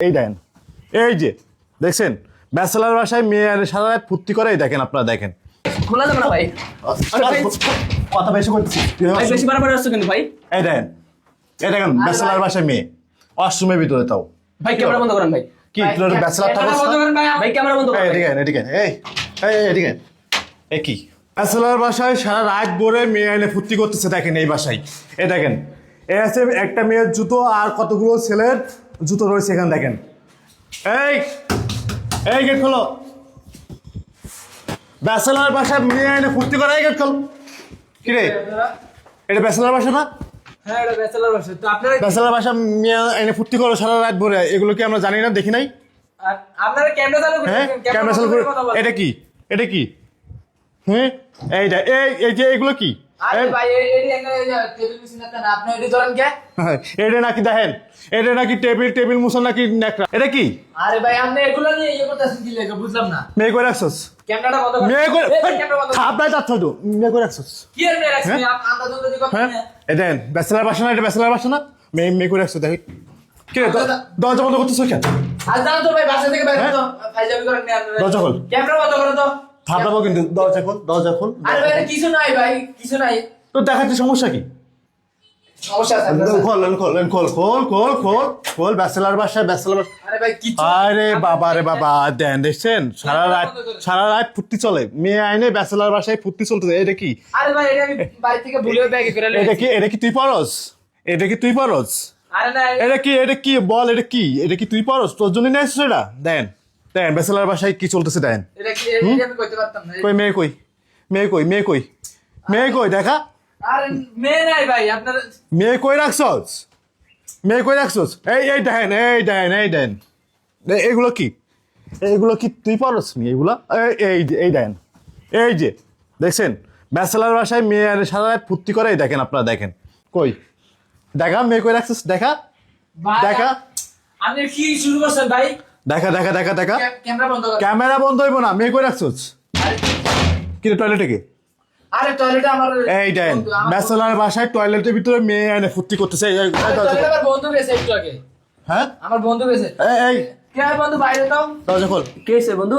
এই দেখেন। এই যে দেখছেন? ব্যাচেলার বাসায় মেয়ে আনে সারা রাত ফুর্তি করে এই দেখেন আপনারা দেখেন। খোলা যাবে না ভাই? আরে ভাই কথা বেশি করতেছি। ভাই বেশি বাড়াবাড়ি হচ্ছে কিন্তু ভাই? এই দেখেন এই দেখেন ব্যাচেলার বাসায় মেয়ে। অষ্টমের ভিতরে তাও। ভাই ক্যামেরা বন্ধ করেন ভাই। কি তোর ব্যাচেলার ভাই। ক্যামেরা বন্ধ করেন এই এই এই, কি? ব্যাচেলার বাসায় সারা রাত ভরে মেয়ে এনে ফুর্তি করতেছে দেখেন এই বাসায়। এই দেখেন এ আছে একটা মেয়ের জুতো আর কতগুলো ছেলের জুতো রয়েছে এখানে দেখেন। এই এই গেট খোলো। ব্যাচেলার বাসায় মেয়ে এনে ফুর্তি করে এই গেট খোল। কি রে? এটা ব্যাচেলার বাসা না? হ্যাঁ এটা ব্যাচেলার বাসা। তো আপনারা ব্যাচেলার বাসা মেয়ে এনে ফুর্তি করো সারা রাত ভরে। এগুলো কি আমরা জানি না দেখি নাই? আপনারা ক্যামেরা চালু হ্যাঁ ক্যামেরা চালু করে এটা কি? এটা কি? হ্যাঁ এইটা এই এই যে এগুলো কি? আরে টেবিল এটি কে? হ্যাঁ, নাকি দেখেন এটা নাকি টেবিল টেবিল মুসন নাকি নেকড়া এটা কি? আরে ভাই আপনি এগুলো নিয়ে ইয়ে করতেছেন কি লেগে বুঝলাম না। মেয়ে করে রাখছস? ক্যামেরাটা বন্ধ করেন মেয়ে করে এই, ক্যামেরা বন্ধ করেন। খাপ নাই তার তো মেয়ে করে রাখছস? কি এর মেয়ে রাখছি? আন্দাজ আন্দাজি কথা হ্যাঁ? নিয়ে। এটা ব্যাচেলার বাসা না এটা ব্যাচেলার বাসা না? মেয়ে মেয়ে করে রাখছস দেখি। কি রে দ- দরজা বন্ধ করতেছ কেন? আজ তো ভাই বাসা থেকে হ্যাঁ? তো ফাইজাবি করেন নি দরজা খোল। ক্যামেরা বন্ধ করেন তো। ফাটাবো কিন্তু দরজা খোল দরজা খোল। আরে ভাই কিছু নাই ভাই কিছু নাই। তো দেখাচ্ছি সমস্যা কি? সমস্যা খোল খোল খোল খোল খোল খোল খোল ব্যাচেলার বাসা ব্যাচেলার বাসা আরে ভাই কিছু আরে বাবা বাবা দেন দেখছেন? সারা রাত সারা রাত ফুর্তি চলে। মেয়ে আইনে ব্যাচেলার বাসায় ফুর্তি চলতেছে এটা কি? আরে ভাই এটা আমি বাড়ি থেকে ভুলে ব্যাগে করে এটা কি এটা কি তুই পারস? এটা কি তুই পারস? আরে না এটা কি এটা কি বল এটা কি? এটা কি তুই পারস? তোর জন্য নিয়ে আসছিস এটা? দেন। দেন ব্যাচেলার বাসায় কি চলতেছে দেন? কই মেয়ে কই? মেয়ে কই মেয়ে কই? মেয়ে কই দেখা? মেয়ে কই রাখছস? মেয়ে কই রাখছস? এই এই দেন এই দেন এই দেন। এ- এগুলো কি? এগুলো কি তুই পারস নি এগুলো? এই এই যে, এই দেন। এই যে দেখছেন? ব্যাচেলার বাসায় মেয়ে আনে সারা রাত ফুর্তি করে দেখেন আপনারা দেখেন। কই? দেখা মেয়ে কই রাখছিস? দেখা? দেখা? আপনি কি শুরু করছেন ভাই? দেখা দেখা দেখা দেখা। ক্যামেরা বন্ধ হইব না মেয়ে কই রাখছো কি টয়লেটে কি? আরে টয়লেটে আমার এই দেন বন্ধু, বাসায় টয়লেটের ভিতরে মেয়ে আনে ফুর্তি করতেছে। আমার বন্ধু গেছে একটু আগে। হ্যাঁ? আমার বন্ধু গেছে। এই এই। কে বন্ধু বাইরে দাও। দরজা খোল। কে বন্ধু?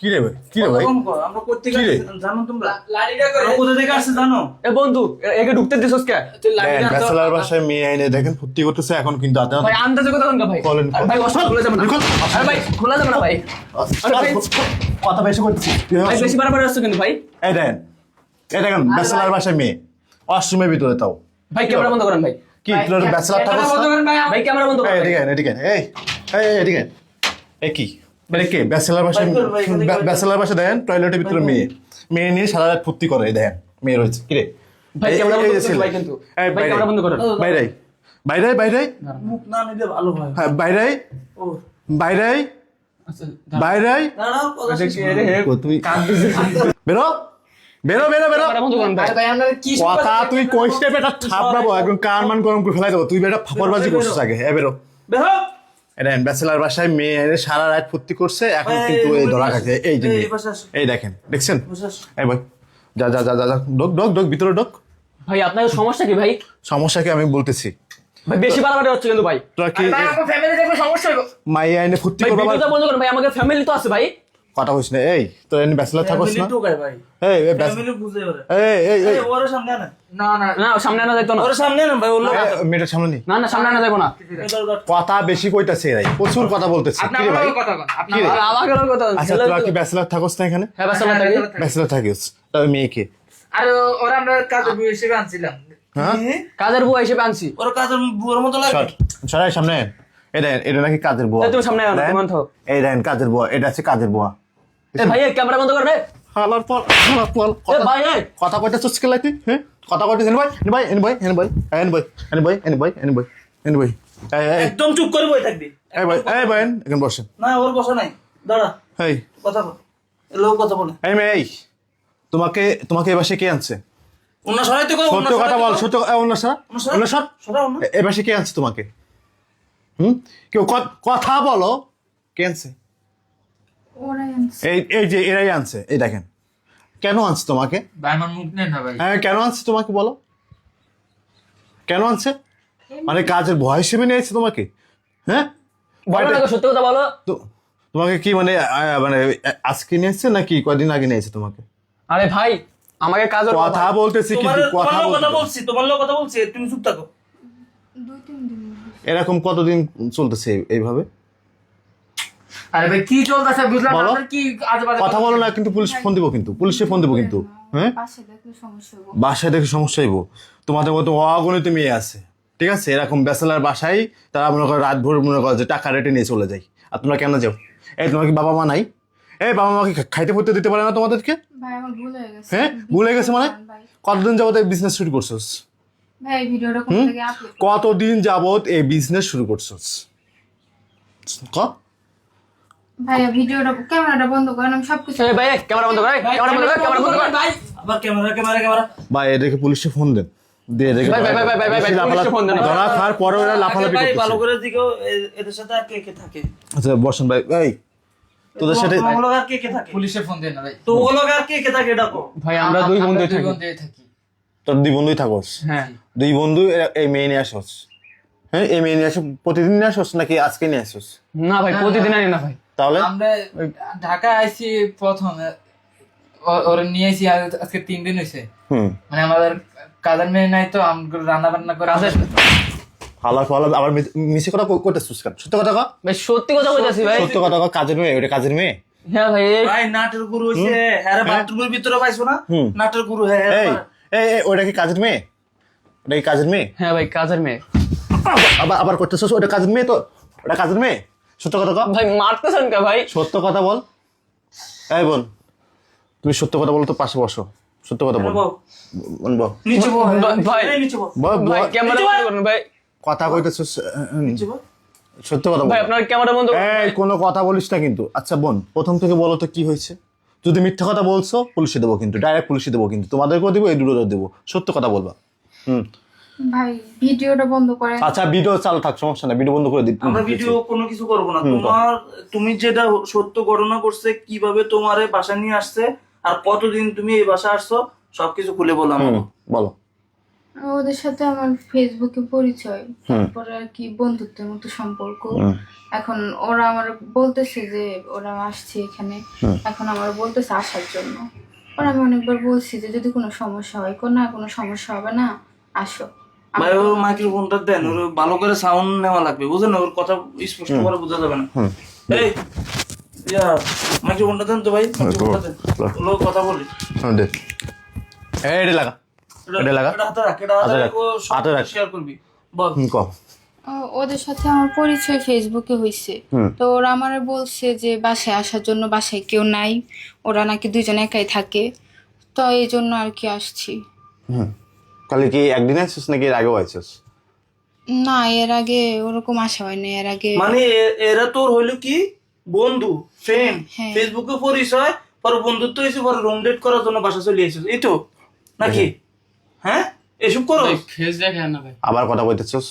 কি রে ভাই? কি রে ভাই? আমরা কোথেকে কি জানো তোমরা? লাড়িটা করে। কোথা থেকে আসছি জানো? এ বন্ধু এ- একে ঢুকতে দিছস কে তুই লাড়িটা তো- ব্যাচেলার বাসায় মেয়ে আইনে দেখেন ফুর্তি করতেছে এখন কিন্তু আতে ভাই আন্দাজে কথা বলুন ভাই। বলেন, ভাই ওয়াশরুম খোলা যাবে না। আরে ভাই খোলা যাবে না ভাই। আরে ভাই কথা বেশি করতেছি ভাই বেশি বাড়াবাড়ি হচ্ছে কিন্তু ভাই? এই দেখেন এই দেখেন ব্যাচেলার বাসায় মেয়ে। ভিতরে তাও। ভাই ক্যামেরা বন্ধ করেন ভাই। কি ভাই, তোর ব্যাচেলার ক্যামেরা বন্ধ করেন ভাই। ক্যামেরা বন্ধ করেন এদিকে আয়, এদিকে আয়, এই এই এই, এই কি? মানে কে? ব্যাচেলার ব্যাচেলার বাসা টয়লেটের ভিতরে মেয়ে। মেয়ে নিয়ে সারা রাত ফুর্তি করে মেয়ে রয়েছে। ভাই ক্যামেরা বন্ধ করে ভাই কিন্তু। ভাই ক্যামেরা বন্ধ করে। বাইরে। বাইরে বাইরে। মুখ না নিলে ভালো হয়। হ্যাঁ বাইরে। ও। বাইরে। বাইরে। তুমি বেরো। বেরো বেরো বেরো। কথা তুই একদম কান মান গরম করে ফেলাই দেবো। তুই বেটা ফাপরবাজি করছিস আগে। হ্যাঁ বেরো। বেরো। এটা ব্যাচেলার বাসায় মেয়ে সারা রাত ফুর্তি করছে এখন কিন্তু এই ধরা খাচ্ছে। এই যে এই, দেখেন দেখছেন? এই ভাই যা যা যা যা যা ডোক ডোক ডোক ভিতরে ডোক ভাই আপনার সমস্যা কি ভাই? সমস্যা কি আমি বলতেছি? ভাই বেশি বাড়াবাড়ি হচ্ছে কিন্তু ভাই। তোরা কি ভাই আমার ফ্যামিলি সমস্যা মাইয়া এনে ফুর্তি ভাই করব বন্ধ করেন ভাই আমাদের ফ্যামিলি তো আছে ভাই। কথা না এই তোর এনে ব্যাচেলার থাকস না? এই এই ব্যাচ- বুঝে ওরে। এই এই এই। ওরে সামনে আনে। না না না সামনে আনা যাইতো না। ওরে সামনে আনেন ভাই, ওর লোক মেয়েটার সামনে নি। না না সামনে আনা যাইবো না। কথা বেশি কইতাছে এরাই প্রচুর কথা বলতেছে। আপনি ভাই? কথা আপনি আমাকে কথা আচ্ছা তোরা কি ব্যাচেলার থাকস না এখানে? হ্যাঁ বাস আমরা থাকি। ব্যাচেলার থাকিস তবে মেয়েকে আরে ওরা আমরা কাজে বউ হিসেবে আনছিলাম। হ্যাঁ? কাজের বুয়া হিসেবে আনছি। ওর কাজের বুয়ার মতো লাগে। সরাই সামনে। এই দেখেন এটা নাকি কাজের বুয়া। এই তুমি সামনে। এই দেখেন কাজের বুয়া এটা আছে কাজের বুয়া। এ ভাই ক্যামেরা বন্ধ কর রে হালার পর হালার পর ভাই এই। কথা কইতে চুচকে লাগতি হ্যাঁ? কথা কইতে এনে ভাই এনে ভাই এনে ভাই এনে ভাই এনে ভাই এনে ভাই এনে ভাই এনে ভাই এনে ভাই এই এই। একদম চুপ করে বই থাকবি। এই ভাই এই ভাই এখানে বসেন। না ওর বসা নাই। দাঁড়া। এই। কথা বল। লোক কথা বলে। এই মেয়ে এই। তোমাকে তোমাকে এ বাসে কে আনছে? সত্য কথা বল সত্য অন্য অন্য সর। এ বাসে কে আনছে তোমাকে? হুম? কেউ কথা বলো। কে আনছে? এই এই যে এরাই আনছে এই দেখেন। কেন আনছে তোমাকে? হ্যাঁ কেন আনছে তোমাকে বলো? কেন আনছে? মানে কাজের ভয় হিসেবে নিয়েছে তোমাকে? হ্যাঁ? বলো সত্যি কথা বলো। তো তোমাকে কি মানে মানে আজকে নিয়েছে নাকি কদিন আগে নিয়েছে তোমাকে? আরে ভাই আমাকে কাজের কথা বলতেছি কথা বলছি তোমার লোক কথা বলছি তুমি চুপ থাকো দুই তিন দিন হয়েছে। এরকম কতদিন চলতেছে এইভাবে? আরে ভাই কি চলতেছে বুঝলাম না, বলো। কি আজে বাজে কথা বলো না কিন্তু পুলিশ ফোন দিব কিন্তু পুলিশে ফোন দিব কিন্তু হ্যাঁ হব বাসায় দেখে সমস্যা হইব। তোমাদের মতো অগণিত মেয়ে আছে ঠিক আছে? এরকম ব্যাচেলার বাসায় তারা মনে করে রাত ভোর মনে করে যে টাকা রেটে নিয়ে চলে যায়। আর তোমরা কেন যাও? এই তোমার কি বাবা মা নাই? এই বাবা মাকে খাইতে পড়তে দিতে পারে না তোমাদেরকে? ভাই ভুল হয়ে গেছে। হ্যাঁ ভুলে গেছে মানে? কতদিন যাবত এই বিজনেস শুরু করছোস? কতদিন যাবত এই বিজনেস শুরু করছোস ক? ভাই ভিডিওটা ক্যামেরাটা বন্ধ করেন আমি সবকিছু এই ভাই ক্যামেরা বন্ধ কর ক্যামেরা বন্ধ কর ক্যামেরা বন্ধ কর ভাই। আবার ক্যামেরা ক্যামেরা ক্যামেরা। বা এদেরকে পুলিশে ফোন দেন। দিয়ে দেখে ভাই, ভাই, ভাই, ভাই, ভাই, ভাই, পুলিশে ফোন দেন। ধরা খাওয়ার পরে ওরা লাফালাফি ভাই ভালো করে দিকেও এদের সাথে আর কে কে থাকে? আচ্ছা বসেন ভাই। এই তোদের সাথে তোমার আর কে কে থাকে? পুলিশে ফোন দেন ভাই। তো ওগুলো আর কে কে থাকে ডাকো ভাই আমরা দুই বন্ধু থাকি। তোর দুই বন্ধুই থাকোস? হ্যাঁ। দুই বন্ধু এই মেয়ে নিয়ে আসোস। হ্যাঁ এই মেয়ে নিয়ে আসো প্রতিদিন নিয়ে আসোস নাকি আজকে নিয়ে আসোস? না ভাই প্রতিদিন আনি না ভাই। তাহলে? আমরা ঢাকা আইছি প্রথম ওরা নিয়ে আইছি আজকে তিন দিন হয়েছে হুম। মানে আমাদের কাজের মেয়ে নাই তো আমি রান্না বান্না করে কাজের হালা ফালা আবার মিছে কথা কো- করতেছিস কেন? সত্য কথা কও ভাই সত্যি কথা বলতেছি ভাই। সত্য কথা কও কাজের মেয়ে ওটা কাজের মেয়ে? হ্যাঁ ভাই ভাই নাটের গুরু হইছে হ্যাঁ বাথরুমের ভিতরে পাইছো না। নাটের গুরু হ্যাঁ। এই, ওটা কি কাজের মেয়ে? ওটা কি কাজের মেয়ে? হ্যাঁ ভাই কাজের মেয়ে। আবার আবার করতেছিস? ওটা কাজের মেয়ে তো। ওটা কাজের মেয়ে? সত্য কথা কও। ভাই মারতেছেন কে ভাই? সত্য কথা বল। এই বোন তুমি সত্য কথা বলো তো পাশে বসো। সত্য কথা বল। বল। বল নিচে ভাই। বল বল, ভাই ক্যামেরা বন্ধ করুন ভাই। কথা কইতেছিস বল সত্য কথা ভাই বল। আপনার ক্যামেরা বন্ধ করুন। এই কোনো কথা বলিস না কিন্তু। আচ্ছা বোন প্রথম থেকে বলো তো কি হয়েছে? যদি মিথ্যা কথা বলছো পুলিশে দেবো কিন্তু ডাইরেক্ট পুলিশে দেবো কিন্তু তোমাদেরকেও দেবো এই দুটো দেবো। সত্য কথা বলবা। হুম। ভাই ভিডিওটা বন্ধ করেন আচ্ছা ভিডিও চালু থাক সমস্যা নাই ভিডিও বন্ধ করে দিই আমরা ভিডিও কোনো কিছু করব না। তোমার তুমি যেটা সত্য ঘটনা করছে কীভাবে তোমারে বাসা নিয়ে আসছে আর কতদিন তুমি এই বাসা আসছো সবকিছু খুলে বললাম বলো। ওদের সাথে আমার ফেসবুকে পরিচয় তারপরে আর কি বন্ধুত্বের মতো সম্পর্ক। এখন ওরা আমার বলতেছে যে ওরা আসছে এখানে। এখন আমার বলতেছে আসার জন্য। ওরা আমি অনেকবার বলছি যে যদি কোনো সমস্যা হয় কোন না কোনো সমস্যা হবে না আসো। ভাই ওর মাইক্রোফোনটা দেন ওর ভালো করে সাউন্ড নেওয়া লাগবে বুঝলেন? ওর কথা স্পষ্ট করে বোঝা যাবে না। এই ইয়া মাইক্রোফোনটা দেন তো ভাই মাইক্রোফোনটা দেন। ওর কথা বলি। হ্যাঁ দে। এই লাগা। এটা লাগা? এটা হাতে রাখ এটা হাতে। শেয়ার করবি। বল। হুম ওদের সাথে আমার পরিচয় ফেসবুকে হয়েছে তো ওরা আমার বলছে যে বাসায় আসার জন্য বাসায় কেউ নাই। ওরা নাকি দুজন একাই থাকে। তো এই জন্য আর কি আসছি। তাহলে কি একদিন আসছিস নাকি এর আগেও আসছিস? না এর আগে ওরকম আসা হয়নি এর আগে মানে এরা তোর হইল কি? বন্ধু ফ্রেন্ড হ্যাঁ। ফেসবুকে পরিচয় পর বন্ধুত্ব হয়েছে পর রুম ডেট করার জন্য বাসা চলে এসেছিস এই তো? নাকি? হ্যাঁ? এসব করো। ফেস দেখেন না ভাই। আবার কথা কইতেছিস?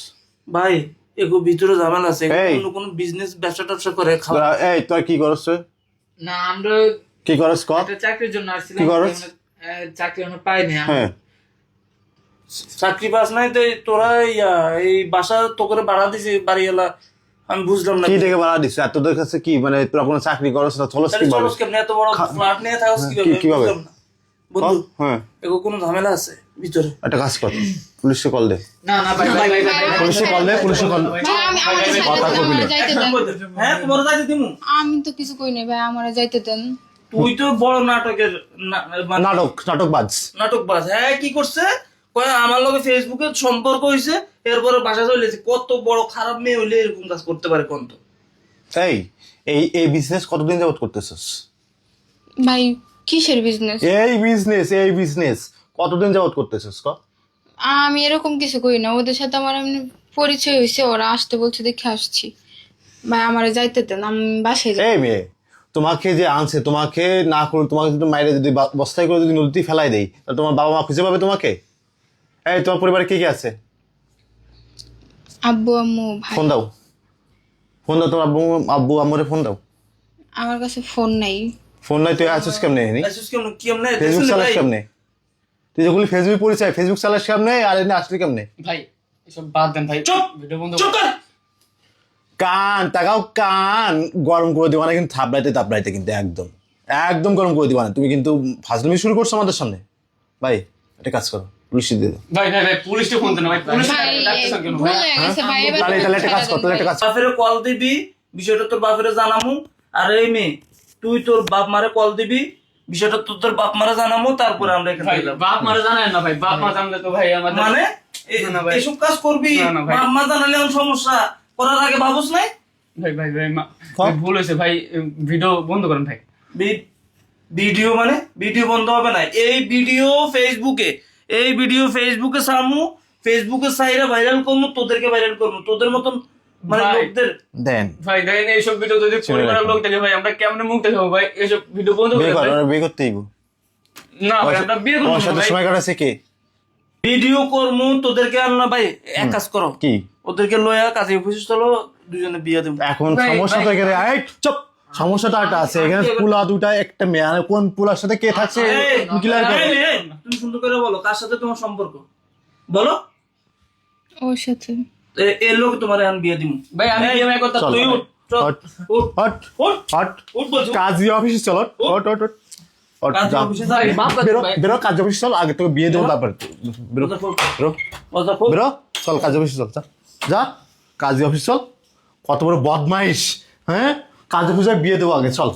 ভাই এগো ভিতরে ঝামেলা আছে। এই। অন্য কোনো বিজনেস ব্যবসা ট্যাবসা করে খাওয়া এই তোর কি করছ? না আমরা কি করছ ক? একটা চাকরির জন্য আসছিলাম। কি করছ? চাকরি আমরা। পাইনি হ্যাঁ। চাকরি পাস নাই তো তোরা ইয়া, এই বাসা তো করে ভাড়া দিছি বাড়িওয়ালা। আমি বুঝলাম না কি দেখে বাড়া দিছ? আর তোদের কাছে কি মানে তোরা কোনো চাকরি করছ না চলস কি চলস কেমনে? এত বড় ফ্ল্যাট নিয়ে থাকস কীভাবে? কি- কীভাবে? বুঝলাম না। বন্ধু হ্যাঁ। এগো কোনো ঝামেলা আছে? ভিতরে। একটা কাজ কর পুলিশে কল দে। না না ভাই ভাই ভাই পুলিশে কল দে পুলিশে কল কথা কবি না। হ্যাঁ তোমার যাইতে দিমু। আমি তো কিছু কই নাই ভাই আমার যাইতে দেন। তুই তো বড় নাটকের মানে নাটক নাটক বাজ নাটক বাজ হ্যাঁ কি করছে? কয় আমার লগে ফেসবুকে সম্পর্ক হইছে এরপরে বাসা চলে গেছে কত বড় খারাপ মেয়ে হইলে এরকম কাজ করতে পারে কোন তো? এই এই এই বিজনেস কতদিন যাবত করতেছিস? ভাই কিসের বিজনেস এই বিজনেস এই বিজনেস কতদিন যাবত করতেছিস ক আমি এরকম কিছু করি না। ওদের সাথে আমার এমনি পরিচয় হয়েছে ওরা আসতে বলছে দেখে আসছি। ভাই আমার যাইতে দেন আমি বাসায় যাই। এই মেয়ে তোমাকে যে আনছে তোমাকে না করে তোমাকে যদি মাইরে যদি বস্তায় করে যদি নদীতে ফেলাই দেই তাহলে তোমার বাবা মা খুঁজে পাবে তোমাকে? এই তোমার পরিবারে কে কে আছে? আব্বু আম্মু ভাই। ফোন দাও। ফোন দাও তোমার আব্বু আব্বু আম্মুরে ফোন দাও। আমার কাছে ফোন নাই। ফোন নাই তুই আছিস কেমনে নি? আইসুস কেমন? কেমনে ফেসবুক চালাস কেমনে? তুই যখন ফেসবুক পরিচয় ফেসবুক চালাস কেমনে আর এনে আসলি কেমনে? ভাই এসব বাদ দেন ভাই। চুপ! ভিডিও বন্ধ চুপ কর। কান তাকাও কান। গরম করে দিবা না কিন্তু থাপড়াইতে তাপড়াইতে কিন্তু একদম একদম গরম করে দিবা না। তুমি কিন্তু ফাজলামি শুরু করছ আমাদের সামনে। ভাই একটা কাজ করো পুলিশ দিয়ে দাও। ভাই ভাই ভাই পুলিশকে ফোন দেন ভাই। পুলিশ ভাই ডাকতেছেন কেন? ভাই তাহলে তাহলে একটা কাজ কর তাহলে একটা কাজ। বাপেরে কল দিবি বিষয়টা তোর বাপেরে জানামু। আর এই মেয়ে তুই তোর বাপ মারে কল দিবি বিষয়টা তোর তোর বাপ মারে জানামু তারপরে আমরা এখানে ভাই বাপ মারা জানেন না ভাই বাপ মা জানলে তো ভাই আমাদের মানে। এসব কাজ করবি। বাপ মা জানালে এমন সমস্যা করার আগে ভাবুস নাই? ভাই ভাই ভাই মা- ভাই, ভুল হয়েছে ভাই ভিডিও বন্ধ করেন ভাই। ভিডিও মানে? ভিডিও বন্ধ হবে না। এই ভিডিও ফেসবুকে এই ভিডিও ফেসবুকে সামু ফেসবুকে সাইরা ভাইরাল করব তোদেরকে ভাইরাল করব তোদের মতন মানে লোকদের দেন। ভাই এইসব ভিডিও যদি পরিবারের লোক দেখে ভাই আমরা কেমনে মুখ দেখাবো ভাই? এইসব ভিডিও বন্ধ করে ভাই। বিয়ে করতেই গো না ভাই আমরা বিয়ে করব না সাথে সময় কাটাচ্ছে কে? ভিডিও করব তোদেরকে আর না ভাই এক কাজ করো। কি? ওদেরকে লয়া কাজে অফিস চলো দুজনে বিয়ে দেবো। এখন সমস্যা তো এখানে এই চুপ। সমস্যাটা একটা আছে। এখানে পুলা দুটা একটা মেয়ে। আর কোন পুলার সাথে কে থাকছে? ক্লিয়ার করো। তুমি সুন্দর করে বলো কার সাথে তোমার সম্পর্ক? বলো। ওর সাথে। এ- লোক তোমার এখন বিয়ে দিব ভাই আমি বিয়ে করতে। তুই উঠ কাজী অফিসে চলো হট হট হট হট। কাজে। অফিসে বেরো কাজ চল আগে তোকে বিয়ে দেবো তারপরে বেরো। বেরো চল কাজ অফিসে চল যা। যা কাজী অফিস চল। কত বড় বদমাইশ হ্যাঁ? কাজ অফিসে বিয়ে দেবো আগে চল।